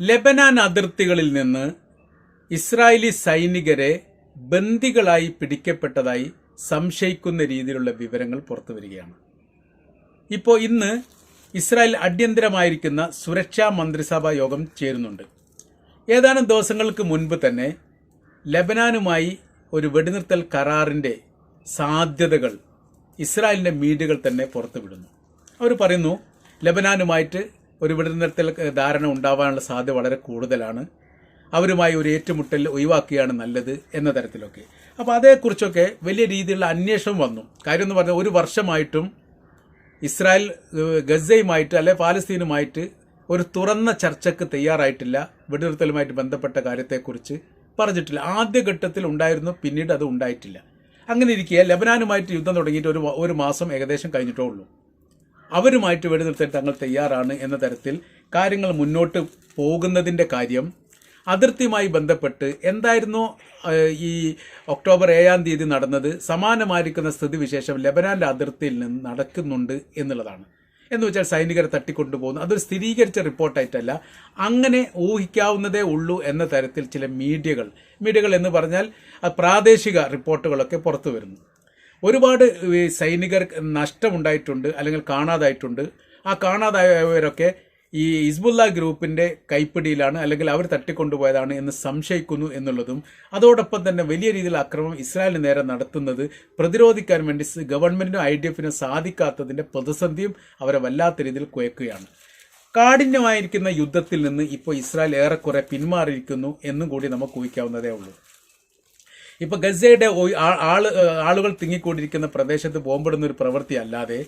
ലെബനാൻ അതിർത്തികളിൽ നിന്ന് ഇസ്രായേലി സൈനികരെ ബന്ദികളായി പിടിക്കപ്പെട്ടതായി സംശയിക്കുന്ന രീതിയിലുള്ള വിവരങ്ങൾ പുറത്തു വരികയാണ്. ഇപ്പോൾ ഇന്ന് ഇസ്രായേൽ അടിയന്തരമായിരിക്കുന്ന സുരക്ഷാ മന്ത്രിസഭാ യോഗം ചേരുന്നുണ്ട്. ഏതാനും ദിവസങ്ങൾക്ക് മുൻപ് തന്നെ ലബനാനുമായി ഒരു വെടിനിർത്തൽ കരാറിന്റെ സാധ്യതകൾ ഇസ്രായേലിന്റെ മീഡിയകൾ തന്നെ പുറത്തുവിടുന്നു. അവർ പറയുന്നു ലെബനാനുമായിട്ട് ഒരു വിടുന്നിടത്തിൽ ധാരണ ഉണ്ടാവാനുള്ള സാധ്യത വളരെ കൂടുതലാണ്. അവരുമായി ഒരു ഏറ്റുമുട്ടൽ ഒഴിവാക്കുകയാണ് നല്ലത് എന്ന തരത്തിലൊക്കെ. അപ്പോൾ അതേക്കുറിച്ചൊക്കെ വലിയ രീതിയിലുള്ള അന്വേഷണം വന്നു. കാര്യം എന്ന് പറഞ്ഞാൽ ഒരു വർഷമായിട്ടും ഇസ്രായേൽ ഗസയുമായിട്ട് അല്ലെ പാലസ്തീനുമായിട്ട് ഒരു തുറന്ന ചർച്ചയ്ക്ക് തയ്യാറായിട്ടില്ല. വെടിനിർത്തലുമായിട്ട് ബന്ധപ്പെട്ട കാര്യത്തെക്കുറിച്ച് പറഞ്ഞിട്ടില്ല. ആദ്യഘട്ടത്തിൽ ഉണ്ടായിരുന്നു പിന്നീട് അത് ഉണ്ടായിട്ടില്ല. അങ്ങനെ ഇരിക്കെ ലബനാനുമായിട്ട് യുദ്ധം തുടങ്ങിയിട്ട് ഒരു ഒരു മാസം ഏകദേശം കഴിഞ്ഞിട്ടേ ഉള്ളൂ. അവരുമായിട്ട് വെടിനിർത്താൻ തങ്ങൾ തയ്യാറാണ് എന്ന തരത്തിൽ കാര്യങ്ങൾ മുന്നോട്ട് പോകുന്നതിന്റെ കാര്യം അതിർത്തിയുമായി ബന്ധപ്പെട്ട് എന്തായിരുന്നു ഈ ഒക്ടോബർ ഏഴാം തീയതി നടന്നത് സമാനമായിരിക്കുന്ന സ്ഥിതിവിശേഷം ലബനാന്റെ അതിർത്തിയിൽ നിന്ന് നടക്കുന്നുണ്ട് എന്നുള്ളതാണ്. എന്ന് വെച്ചാൽ സൈനികരെ തട്ടിക്കൊണ്ടുപോകുന്നു അതൊരു സ്ഥിരീകരിച്ച റിപ്പോർട്ടായിട്ടല്ല അങ്ങനെ ഊഹിക്കാവുന്നതേ ഉള്ളൂ എന്ന തരത്തിൽ ചില മീഡിയകൾ മീഡിയകൾ എന്ന് പറഞ്ഞാൽ പ്രാദേശിക റിപ്പോർട്ടുകളൊക്കെ പുറത്തു വരുന്നു. ഒരുപാട് സൈനികർ നഷ്ടമുണ്ടായിട്ടുണ്ട് അല്ലെങ്കിൽ കാണാതായിട്ടുണ്ട്. ആ കാണാതായവരൊക്കെ ഈ ഹിസ്ബുല്ല ഗ്രൂപ്പിന്റെ കൈപ്പിടിയിലാണ് അല്ലെങ്കിൽ അവർ തട്ടിക്കൊണ്ടുപോയതാണ് എന്ന് സംശയിക്കുന്നു എന്നുള്ളതും അതോടൊപ്പം തന്നെ വലിയ രീതിയിൽ അക്രമം ഇസ്രായേലിന് നേരെ നടത്തുന്നത് പ്രതിരോധിക്കാൻ വേണ്ടി ഗവൺമെന്റിനും ഐ ഡി എഫിനും സാധിക്കാത്തതിന്റെ പ്രതിസന്ധിയും അവരെ വല്ലാത്ത രീതിയിൽ കുഴക്കുകയാണ്. കാഠിന്യമായിരിക്കുന്ന യുദ്ധത്തിൽ നിന്ന് ഇപ്പോൾ ഇസ്രായേൽ ഏറെക്കുറെ പിന്മാറിയിരിക്കുന്നു എന്നും കൂടി നമുക്ക് ഊഹിക്കാവുന്നതേ ഉള്ളൂ. ഇപ്പൊ ഗസയുടെ ആൾ ആളുകൾ തിങ്ങിക്കൊണ്ടിരിക്കുന്ന പ്രദേശത്ത് ബോംബിടുന്ന ഒരു പ്രവൃത്തി അല്ലാതെ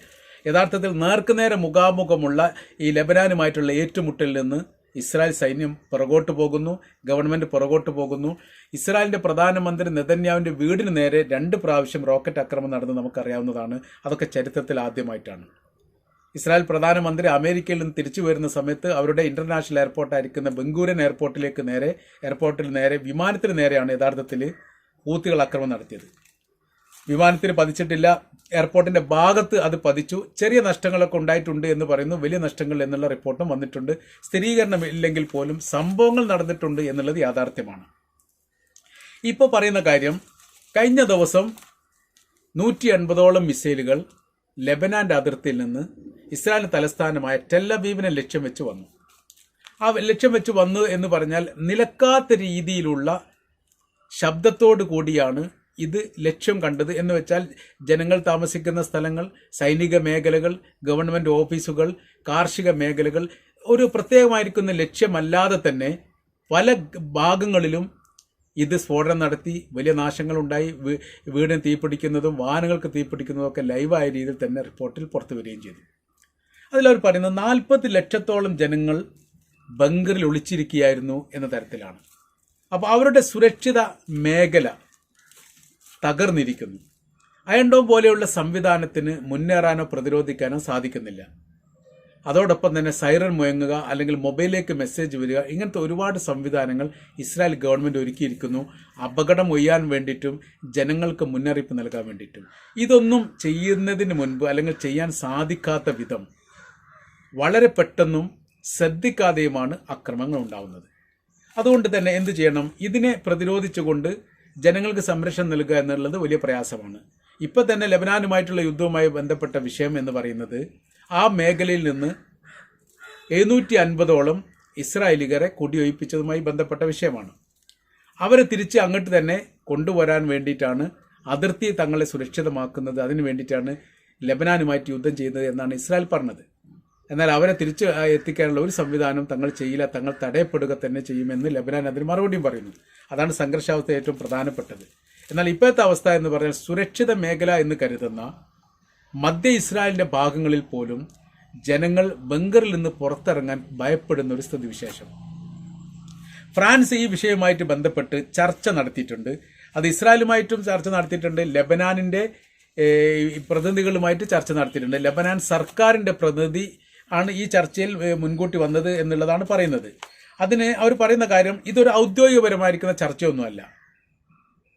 യഥാർത്ഥത്തിൽ നേർക്കുനേരെ മുഖാമുഖമുള്ള ഈ ലബനാനുമായിട്ടുള്ള ഏറ്റുമുട്ടലിൽ നിന്ന് ഇസ്രായേൽ സൈന്യം പുറകോട്ട് പോകുന്നു ഗവൺമെന്റ് പുറകോട്ട് പോകുന്നു. ഇസ്രായേലിന്റെ പ്രധാനമന്ത്രി നെതന്യാവിന്റെ വീടിന് നേരെ രണ്ട് പ്രാവശ്യം റോക്കറ്റ് ആക്രമണം നടന്ന് നമുക്കറിയാവുന്നതാണ്. അതൊക്കെ ചരിത്രത്തിൽ ആദ്യമായിട്ടാണ്. ഇസ്രായേൽ പ്രധാനമന്ത്രി അമേരിക്കയിൽ നിന്ന് തിരിച്ചു വരുന്ന സമയത്ത് അവരുടെ ഇന്റർനാഷണൽ എയർപോർട്ടായിരിക്കുന്ന ബംഗൂരൻ എയർപോർട്ടിലേക്ക് നേരെ എയർപോർട്ടിൽ നേരെ വിമാനത്തിന് നേരെയാണ് യഥാർത്ഥത്തിൽ ഹൂത്തികൾ ആക്രമണം നടത്തിയത്. വിമാനത്തിന് പതിച്ചിട്ടില്ല. എയർപോർട്ടിന്റെ ഭാഗത്ത് അത് പതിച്ചു. ചെറിയ നഷ്ടങ്ങളൊക്കെ ഉണ്ടായിട്ടുണ്ട് എന്ന് പറയുന്നു. വലിയ നഷ്ടങ്ങൾ എന്നുള്ള റിപ്പോർട്ടും വന്നിട്ടുണ്ട്. സ്ഥിരീകരണം ഇല്ലെങ്കിൽ പോലും സംഭവങ്ങൾ നടന്നിട്ടുണ്ട് എന്നുള്ളത് യാഥാർത്ഥ്യമാണ്. ഇപ്പോൾ പറയുന്ന കാര്യം കഴിഞ്ഞ ദിവസം നൂറ്റി എൺപതോളം മിസൈലുകൾ ലെബനാന്റെ അതിർത്തിയിൽ നിന്ന് ഇസ്രായേൽ തലസ്ഥാനമായ ടെല്ലബീബിനെ ലക്ഷ്യം വെച്ച് വന്നു. ആ ലക്ഷ്യം വെച്ച് വന്നു എന്ന് പറഞ്ഞാൽ നിലക്കാത്ത രീതിയിലുള്ള ശബ്ദത്തോടു കൂടിയാണ് ഇത് ലക്ഷ്യം കണ്ടത്. എന്ന് വെച്ചാൽ ജനങ്ങൾ താമസിക്കുന്ന സ്ഥലങ്ങൾ സൈനിക മേഖലകൾ ഗവൺമെന്റ് ഓഫീസുകൾ കാർഷിക മേഖലകൾ ഒരു പ്രത്യേകമായിരിക്കുന്ന ലക്ഷ്യമല്ലാതെ തന്നെ പല ഭാഗങ്ങളിലും ഇത് സ്ഫോടനം നടത്തി വലിയ നാശങ്ങളുണ്ടായി വീടിന് തീപിടിക്കുന്നതും വാഹനങ്ങൾക്ക് തീപിടിക്കുന്നതും ഒക്കെ ലൈവായ രീതിയിൽ തന്നെ റിപ്പോർട്ടിൽ പുറത്തു വരികയും ചെയ്തു. അതിലവർ പറയുന്നത് നാൽപ്പത് ലക്ഷത്തോളം ജനങ്ങൾ ബങ്കറിൽ ഒളിച്ചിരിക്കുകയായിരുന്നു എന്ന തരത്തിലാണ്. അപ്പോൾ അവരുടെ സുരക്ഷിത മേഖല തകർന്നിരിക്കുന്നു. അയൺഡോം പോലെയുള്ള സംവിധാനത്തിന് മുന്നേറാനോ പ്രതിരോധിക്കാനോ സാധിക്കുന്നില്ല. അതോടൊപ്പം തന്നെ സൈറൻ മുഴങ്ങുക അല്ലെങ്കിൽ മൊബൈലിലേക്ക് മെസ്സേജ് വരിക ഇങ്ങനത്തെ ഒരുപാട് സംവിധാനങ്ങൾ ഇസ്രായേൽ ഗവൺമെന്റ് ഒരുക്കിയിരിക്കുന്നു. അപകടം ഒയ്യാൻ വേണ്ടിയിട്ടും ജനങ്ങൾക്ക് മുന്നറിയിപ്പ് നൽകാൻ വേണ്ടിയിട്ടും. ഇതൊന്നും ചെയ്യുന്നതിന് മുൻപ് അല്ലെങ്കിൽ ചെയ്യാൻ സാധിക്കാത്ത വിധം വളരെ പെട്ടെന്നും ശ്രദ്ധിക്കാതെയുമാണ് അക്രമങ്ങൾ ഉണ്ടാവുന്നത്. അതുകൊണ്ട് തന്നെ എന്ത് ചെയ്യണം? ഇതിനെ പ്രതിരോധിച്ചുകൊണ്ട് ജനങ്ങൾക്ക് സംരക്ഷണം നൽകുക എന്നുള്ളത് വലിയ പ്രയാസമാണ്. ഇപ്പം തന്നെ ലബനാനുമായിട്ടുള്ള യുദ്ധവുമായി ബന്ധപ്പെട്ട വിഷയം എന്ന് പറയുന്നത് ആ മേഖലയിൽ നിന്ന് എഴുന്നൂറ്റി അൻപതോളം ഇസ്രായേലികരെ കുടിയൊഴിപ്പിച്ചതുമായി ബന്ധപ്പെട്ട വിഷയമാണ്. അവരെ തിരിച്ച് അങ്ങോട്ട് തന്നെ കൊണ്ടുവരാൻ വേണ്ടിയിട്ടാണ് അതിർത്തി തങ്ങളെ സുരക്ഷിതമാക്കുന്നത്. അതിനു വേണ്ടിയിട്ടാണ് ലബനാനുമായിട്ട് യുദ്ധം ചെയ്യുന്നത് എന്നാണ് ഇസ്രായേൽ പറഞ്ഞത്. എന്നാൽ അവരെ തിരിച്ച് എത്തിക്കാനുള്ള ഒരു സംവിധാനം തങ്ങൾ ചെയ്യില്ല തങ്ങൾ തടയപ്പെടുക തന്നെ ചെയ്യുമെന്ന് ലബനാൻ അതിന് മറുപടിയും പറയുന്നു. അതാണ് സംഘർഷാവസ്ഥ ഏറ്റവും പ്രധാനപ്പെട്ടത്. എന്നാൽ ഇപ്പോഴത്തെ അവസ്ഥ എന്ന് പറഞ്ഞാൽ സുരക്ഷിത മേഖല എന്ന് കരുതുന്ന മധ്യ ഇസ്രായേലിന്റെ ഭാഗങ്ങളിൽ പോലും ജനങ്ങൾ ബംഗറിൽ നിന്ന് പുറത്തിറങ്ങാൻ ഭയപ്പെടുന്ന ഒരു സ്ഥിതിവിശേഷം. ഫ്രാൻസ് ഈ വിഷയവുമായിട്ട് ബന്ധപ്പെട്ട് ചർച്ച നടത്തിയിട്ടുണ്ട്. അത് ഇസ്രായേലുമായിട്ടും ചർച്ച നടത്തിയിട്ടുണ്ട് ലബനാനിന്റെ ഏഹ്, പ്രതിനിധികളുമായിട്ട് ചർച്ച നടത്തിയിട്ടുണ്ട്. ലബനാൻ സർക്കാരിന്റെ പ്രതിനിധി ആണ് ഈ ചർച്ചയിൽ മുൻകൂട്ടി വന്നത് എന്നുള്ളതാണ് പറയുന്നത്. അതിന് അവർ പറയുന്ന കാര്യം ഇതൊരു ഔദ്യോഗികപരമായിരിക്കുന്ന ചർച്ചയൊന്നുമല്ല.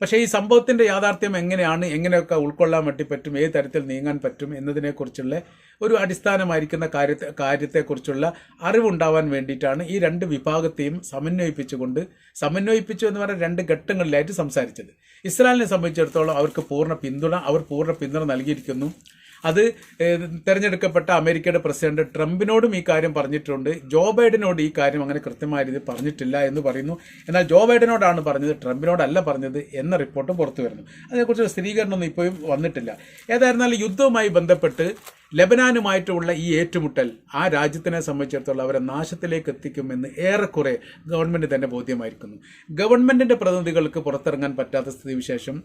പക്ഷേ ഈ സംഭവത്തിന്റെ യാഥാർത്ഥ്യം എങ്ങനെയാണ് എങ്ങനെയൊക്കെ ഉൾക്കൊള്ളാൻ വേണ്ടി പറ്റും ഏത് തരത്തിൽ നീങ്ങാൻ പറ്റും എന്നതിനെക്കുറിച്ചുള്ള ഒരു അടിസ്ഥാനമായിരിക്കുന്ന കാര്യത്തെ കാര്യത്തെക്കുറിച്ചുള്ള അറിവുണ്ടാവാൻ വേണ്ടിയിട്ടാണ് ഈ രണ്ട് വിഭാഗത്തെയും സമന്വയിപ്പിച്ചുകൊണ്ട് സമന്വയിപ്പിച്ചു എന്ന് പറഞ്ഞ രണ്ട് ഘട്ടങ്ങളിലായിട്ട് സംസാരിച്ചത്. ഇസ്രായേലിനെ സംബന്ധിച്ചിടത്തോളം അവർക്ക് പൂർണ പിന്തുണ അവർ പൂർണ പിന്തുണ നൽകിയിരിക്കുന്നു. അത് തെരഞ്ഞെടുക്കപ്പെട്ട അമേരിക്കയുടെ പ്രസിഡന്റ് ട്രംപിനോടും ഈ കാര്യം പറഞ്ഞിട്ടുണ്ട്. ജോ ബൈഡനോട് ഈ കാര്യം അങ്ങനെ കൃത്യമായ രീതിയിൽ പറഞ്ഞിട്ടില്ല എന്ന് പറയുന്നു. എന്നാൽ ജോ ബൈഡനോടാണ് പറഞ്ഞത് ട്രംപിനോടല്ല പറഞ്ഞത് എന്ന റിപ്പോർട്ട് പുറത്തു വരുന്നു. അതിനെക്കുറിച്ച് സ്ഥിരീകരണമൊന്നും ഇപ്പോഴും വന്നിട്ടില്ല. ഏതായിരുന്നാലും യുദ്ധവുമായി ബന്ധപ്പെട്ട് ലബനാനുമായിട്ടുള്ള ഈ ഏറ്റുമുട്ടൽ ആ രാജ്യത്തിനെ സംബന്ധിച്ചിടത്തോളം അവരെ നാശത്തിലേക്ക് എത്തിക്കുമെന്ന് ഏറെക്കുറെ ഗവൺമെന്റ് തന്നെ ബോധ്യമായിരിക്കുന്നു. ഗവൺമെന്റിന്റെ പ്രതിനിധികൾക്ക് പുറത്തിറങ്ങാൻ പറ്റാത്ത സ്ഥിതിവിശേഷം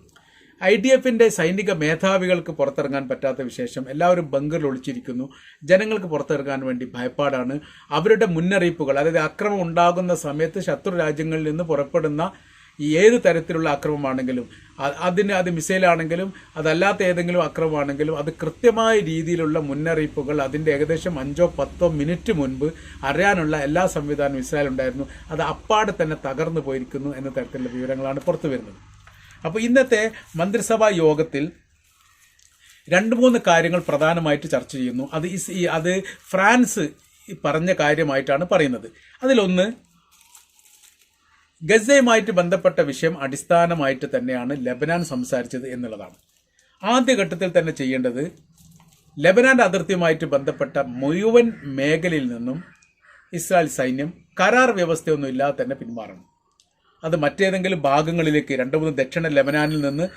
ഐ ഡി എഫിന്റെ സൈനിക മേധാവികൾക്ക് പുറത്തിറങ്ങാൻ പറ്റാത്ത വിശേഷം എല്ലാവരും ബങ്കറിൽ ഒളിച്ചിരിക്കുന്നു. ജനങ്ങൾക്ക് പുറത്തിറങ്ങാൻ വേണ്ടി ഭയപ്പാടാണ്. അവരുടെ മുന്നറിയിപ്പുകൾ അതായത് അക്രമം ഉണ്ടാകുന്ന സമയത്ത് ശത്രു രാജ്യങ്ങളിൽ നിന്ന് പുറപ്പെടുന്ന ഏത് തരത്തിലുള്ള അക്രമമാണെങ്കിലും അതിന് അത് മിസൈലാണെങ്കിലും അതല്ലാത്ത ഏതെങ്കിലും അക്രമമാണെങ്കിലും അത് കൃത്യമായ രീതിയിലുള്ള മുന്നറിയിപ്പുകൾ അതിന്റെ ഏകദേശം അഞ്ചോ പത്തോ മിനിറ്റ് മുൻപ് അറിയാനുള്ള എല്ലാ സംവിധാനവും ഇസ്രായേൽ ഉണ്ടായിരുന്നു അത് അപ്പാടെ തന്നെ തകർന്നു പോയിരിക്കുന്നു എന്ന തരത്തിലുള്ള വിവരങ്ങളാണ് പുറത്തു വരുന്നത് അപ്പോൾ ഇന്നത്തെ മന്ത്രിസഭാ യോഗത്തിൽ രണ്ട് മൂന്ന് കാര്യങ്ങൾ പ്രധാനമായിട്ട് ചർച്ച ചെയ്യുന്നു. അത് അത് ഫ്രാൻസ് പറഞ്ഞ കാര്യമായിട്ടാണ് പറയുന്നത്. അതിലൊന്ന് ഗസയുമായിട്ട് ബന്ധപ്പെട്ട വിഷയം അടിസ്ഥാനമായിട്ട് തന്നെയാണ് ലബനാൻ സംസാരിച്ചത് എന്നുള്ളതാണ്. ആദ്യഘട്ടത്തിൽ തന്നെ ചെയ്യേണ്ടത് ലബനാന്റെ അതിർത്തിയുമായിട്ട് ബന്ധപ്പെട്ട മുഴുവൻ മേഖലയിൽ നിന്നും ഇസ്രായേൽ സൈന്യം കരാർ വ്യവസ്ഥയൊന്നും ഇല്ലാതെ തന്നെ പിന്മാറണം. അത് മറ്റേതെങ്കിലും ഭാഗങ്ങളിലേക്ക് രണ്ട് മൂന്ന് ദക്ഷിണ ലെബനാനിൽ നിന്ന്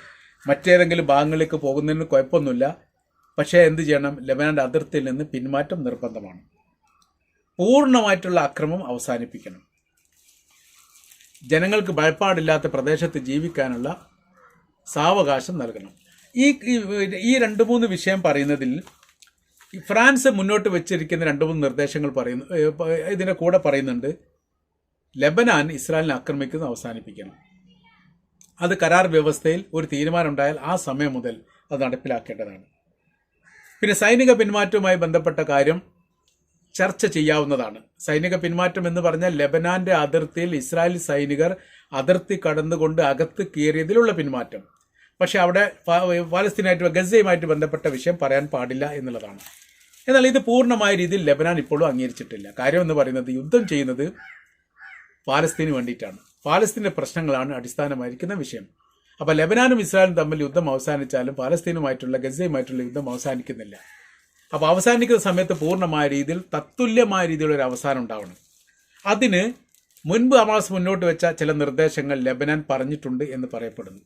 മറ്റേതെങ്കിലും ഭാഗങ്ങളിലേക്ക് പോകുന്നതിന് കുഴപ്പമൊന്നുമില്ല. പക്ഷേ എന്ത് ചെയ്യണം? ലെബനാന്റെ അതിർത്തിയിൽ നിന്ന് പിന്മാറ്റം നിർബന്ധമാണ്. പൂർണമായിട്ടുള്ള അക്രമം അവസാനിപ്പിക്കണം. ജനങ്ങൾക്ക് ഭയപ്പാടില്ലാത്ത പ്രദേശത്ത് ജീവിക്കാനുള്ള സാവകാശം നൽകണം. ഈ ഈ- രണ്ട് മൂന്ന് വിഷയം പറയുന്നതിൽ ഫ്രാൻസ് മുന്നോട്ട് വെച്ചിരിക്കുന്ന രണ്ട് മൂന്ന് നിർദ്ദേശങ്ങൾ പറയുന്നു ഇതിന്റെ കൂടെ പറയുന്നുണ്ട്. ലബനാൻ ഇസ്രായേലിനെ ആക്രമിക്കുന്നത് അവസാനിപ്പിക്കണം. അത് കരാർ വ്യവസ്ഥയിൽ ഒരു തീരുമാനമുണ്ടായാൽ ആ സമയം മുതൽ അത് നടപ്പിലാക്കേണ്ടതാണ്. പിന്നെ സൈനിക പിന്മാറ്റവുമായി ബന്ധപ്പെട്ട കാര്യം ചർച്ച ചെയ്യാവുന്നതാണ്. സൈനിക പിന്മാറ്റം എന്ന് പറഞ്ഞാൽ ലബനാന്റെ അതിർത്തിയിൽ ഇസ്രായേൽ സൈനികർ അതിർത്തി കടന്നുകൊണ്ട് അകത്ത് കയറിയതിലുള്ള പിന്മാറ്റം. പക്ഷെ അവിടെ പാലസ്തീനായിട്ട് ഗസയുമായിട്ട് ബന്ധപ്പെട്ട വിഷയം പറയാൻ പാടില്ല എന്നുള്ളതാണ്. എന്നാൽ ഇത് പൂർണമായ രീതിയിൽ ലബനാൻ ഇപ്പോഴും അംഗീകരിച്ചിട്ടില്ല. കാര്യം എന്ന് പറയുന്നത് യുദ്ധം ചെയ്യുന്നത് പാലസ്തീന് വേണ്ടിയിട്ടാണ്. പാലസ്തീന്റെ പ്രശ്നങ്ങളാണ് അടിസ്ഥാനമായിരിക്കുന്ന വിഷയം. അപ്പോൾ ലബനാനും ഇസ്രായേലും തമ്മിൽ യുദ്ധം അവസാനിച്ചാലും പാലസ്തീനുമായിട്ടുള്ള ഗസയുമായിട്ടുള്ള യുദ്ധം അവസാനിക്കുന്നില്ല. അപ്പോൾ അവസാനിക്കുന്ന സമയത്ത് പൂർണമായ രീതിയിൽ തത്തുല്യമായ രീതിയിലുള്ള ഒരു അവസാനം ഉണ്ടാവണം. അതിന് മുൻപ് അമാസ് മുന്നോട്ട് വെച്ച ചില നിർദ്ദേശങ്ങൾ ലബനാൻ പറഞ്ഞിട്ടുണ്ട് എന്ന് പറയപ്പെടുന്നു.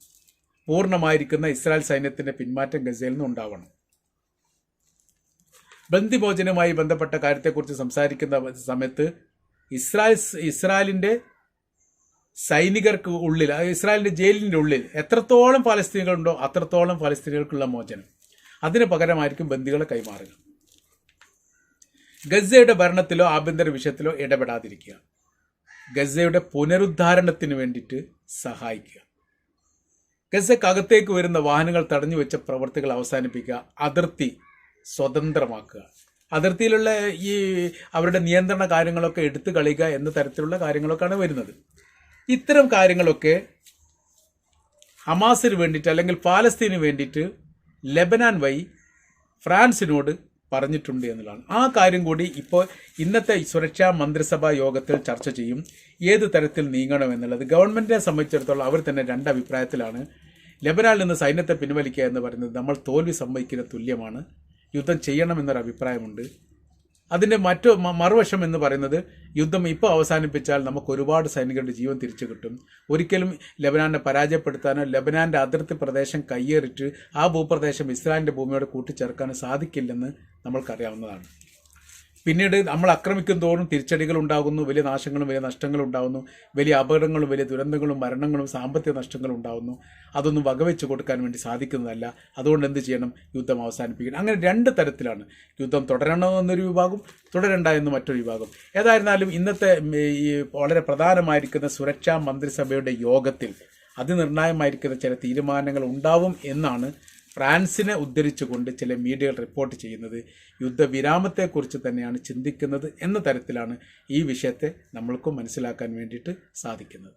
പൂർണമായിരിക്കുന്ന ഇസ്രായേൽ സൈന്യത്തിന്റെ പിന്മാറ്റം ഗസയിൽ നിന്ന് ഉണ്ടാവണം. ബന്ദിമോചനവുമായി ബന്ധപ്പെട്ട കാര്യത്തെക്കുറിച്ച് സംസാരിക്കുന്ന സമയത്ത് ഇസ്രായേൽ ഇസ്രായേലിന്റെ സൈനികർക്ക് ഉള്ളിൽ ഇസ്രായേലിന്റെ ജയിലിന്റെ ഉള്ളിൽ എത്രത്തോളം ഫലസ്തീനുകളുണ്ടോ അത്രത്തോളം ഫലസ്തീനുകൾക്കുള്ള മോചനം. അതിന് പകരമായിരിക്കും ബന്ദികളെ കൈമാറുക. ഗസയുടെ ഭരണത്തിലോ ആഭ്യന്തര വിഷയത്തിലോ ഇടപെടാതിരിക്കുക. ഗസയുടെ പുനരുദ്ധാരണത്തിന് വേണ്ടിയിട്ട് സഹായിക്കുക. ഗസക്കകത്തേക്ക് വരുന്ന വാഹനങ്ങൾ തടഞ്ഞു വെച്ച പ്രവർത്തികൾ അവസാനിപ്പിക്കുക. അതിർത്തി സ്വതന്ത്രമാക്കുക. അതിർത്തിയിലുള്ള ഈ അവരുടെ നിയന്ത്രണ കാര്യങ്ങളൊക്കെ എടുത്തു കളിക എന്ന തരത്തിലുള്ള കാര്യങ്ങളൊക്കെയാണ് വരുന്നത്. ഇത്തരം കാര്യങ്ങളൊക്കെ ഹമാസിന് വേണ്ടിയിട്ട് അല്ലെങ്കിൽ പാലസ്തീന് വേണ്ടിയിട്ട് ലെബനാൻ വഴി ഫ്രാൻസിനോട് പറഞ്ഞിട്ടുണ്ട് എന്നുള്ളതാണ്. ആ കാര്യം കൂടി ഇപ്പോൾ ഇന്നത്തെ സുരക്ഷാ മന്ത്രിസഭാ യോഗത്തിൽ ചർച്ച ചെയ്യും. ഏത് തരത്തിൽ നീങ്ങണം എന്നുള്ളത് ഗവൺമെന്റിനെ സംബന്ധിച്ചിടത്തോളം അവർ തന്നെ രണ്ടഭിപ്രായത്തിലാണ് ലെബനാനിൽ നിന്ന് സൈന്യത്തെ പിൻവലിക്കുക എന്ന് പറയുന്നത് നമ്മൾ തോൽവി സംഭവിക്കുന്ന തുല്യമാണ്. യുദ്ധം ചെയ്യണമെന്നൊരു അഭിപ്രായമുണ്ട്. അതിന്റെ മറ്റു മറുവശം എന്ന് പറയുന്നത് യുദ്ധം ഇപ്പോൾ അവസാനിപ്പിച്ചാൽ നമുക്ക് ഒരുപാട് സൈനികരുടെ ജീവൻ തിരിച്ചു കിട്ടും. ഒരിക്കലും ലബനാനെ പരാജയപ്പെടുത്താനോ ലബനാന്റെ അതിർത്തി പ്രദേശം കയ്യേറിട്ട് ആ ഭൂപ്രദേശം ഇസ്രായേലിന്റെ ഭൂമിയോട് കൂട്ടിച്ചേർക്കാനോ സാധിക്കില്ലെന്ന് നമ്മൾക്കറിയാവുന്നതാണ്. പിന്നീട് നമ്മൾ ആക്രമിക്കും തോറും തിരിച്ചടികൾ ഉണ്ടാകുന്നു വലിയ നാശങ്ങളും വലിയ നഷ്ടങ്ങളും ഉണ്ടാകുന്നു വലിയ അപകടങ്ങളും വലിയ ദുരന്തങ്ങളും മരണങ്ങളും സാമ്പത്തിക നഷ്ടങ്ങളും ഉണ്ടാകുന്നു. അതൊന്നും വകവെച്ച് കൊടുക്കാൻ വേണ്ടി സാധിക്കുന്നതല്ല. അതുകൊണ്ട് എന്ത് ചെയ്യണം? യുദ്ധം അവസാനിപ്പിക്കണം. അങ്ങനെ രണ്ട് തരത്തിലാണ് യുദ്ധം. തുടരണമെന്നൊരു വിഭാഗം തുടരണ്ട എന്ന് മറ്റൊരു വിഭാഗം. ഏതായിരുന്നാലും ഇന്നത്തെ ഈ വളരെ പ്രധാനമായിരിക്കുന്ന സുരക്ഷാ മന്ത്രിസഭയുടെ യോഗത്തിൽ അതിനിർണായമായിരിക്കുന്ന ചില തീരുമാനങ്ങൾ ഉണ്ടാവും എന്നാണ് ഫ്രാൻസിനെ ഉദ്ധരിച്ചുകൊണ്ട് ചില മീഡിയകൾ റിപ്പോർട്ട് ചെയ്യുന്നത് യുദ്ധവിരാമത്തെക്കുറിച്ച് തന്നെയാണ് ചിന്തിക്കുന്നത് എന്ന തരത്തിലാണ് ഈ വിഷയത്തെ നമ്മൾക്കും മനസ്സിലാക്കാൻ വേണ്ടിയിട്ട് സാധിക്കുന്നത്.